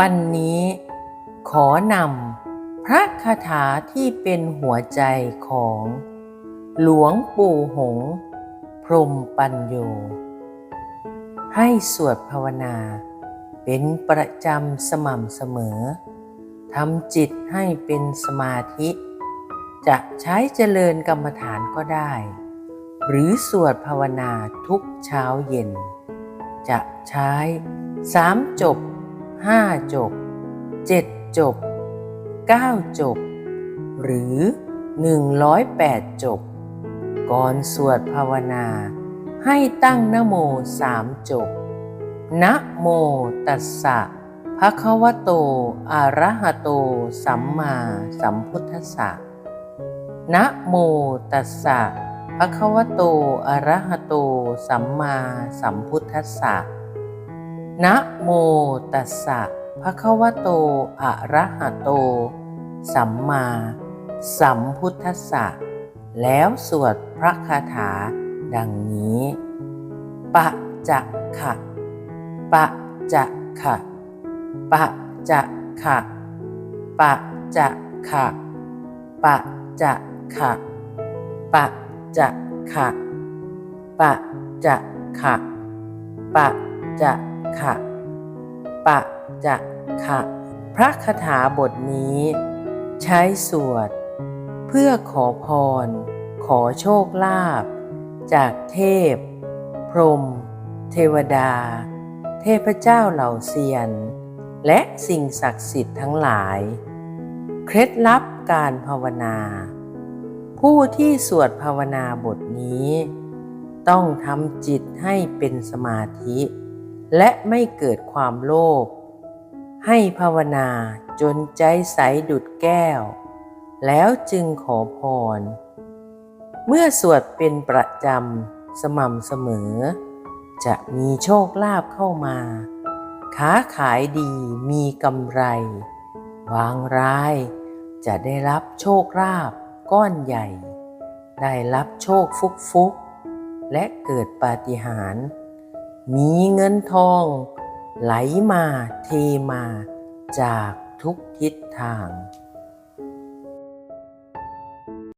วันนี้ขอนำพระคาถาที่เป็นหัวใจของ หลวงปู่หงส์พรมปัญโย ให้สวดภาวนา เป็นประจำสม่ำเสมอทำจิตให้เป็นสมาธิ จะใช้เจริญกรรมฐานก็ได้ หรือสวดภาวนาทุกเช้าเย็น จะใช้สามจบ ห้าจบเจ็ดจบเก้าจบ หรือหนึ่งร้อยแปดจบ ก่อนสวดภาวนา ให้ตั้งนโมสามจบนะโมตัสสะภะคะวะโต อะระหะโต สัมมาสัมพุทธัสสะนะโมตัสสะภะคะวะโต อะระหะโต สัมมาสัมพุทธัสสะ นะโมตัสสะภะคะวะโต อะระหะโต สัมมา สัมพุทธัสสะ แล้วสวดพระคาถาดังนี้ ปะจะขะ ปะจะขะ ปะจะขะ ปะจะขะ ปะจะขะ ปะจะขะ ปะจะขะ ปะจะขะ ปะจะขะ พระคาถาบทนี้ ใช้สวด เพื่อขอพร ขอโชคลาภจากเทพ พรหมเทวดา เทพเจ้าเหล่าเซียน และสิ่งศักดิ์สิทธิ์ทั้งหลาย เคล็ดลับการภาวนา ผู้ที่สวดภาวนาบทนี้ ต้องทำจิตให้เป็นสมาธิ และไม่เกิดความโลภ ให้ภาวนาจนใจใสดุดแก้ว แล้วจึงขอพร เมื่อสวดเป็นประจำสม่ำเสมอ จะมีโชคลาภเข้ามา ค้าขายดีมีกำไร วางร้ายจะได้รับโชคลาภก้อนใหญ่ ได้รับโชคฟุกฟุกๆและเกิดปาฏิหาริย์ มีเงินทอง ไหลมาเทมาจากทุกทิศทาง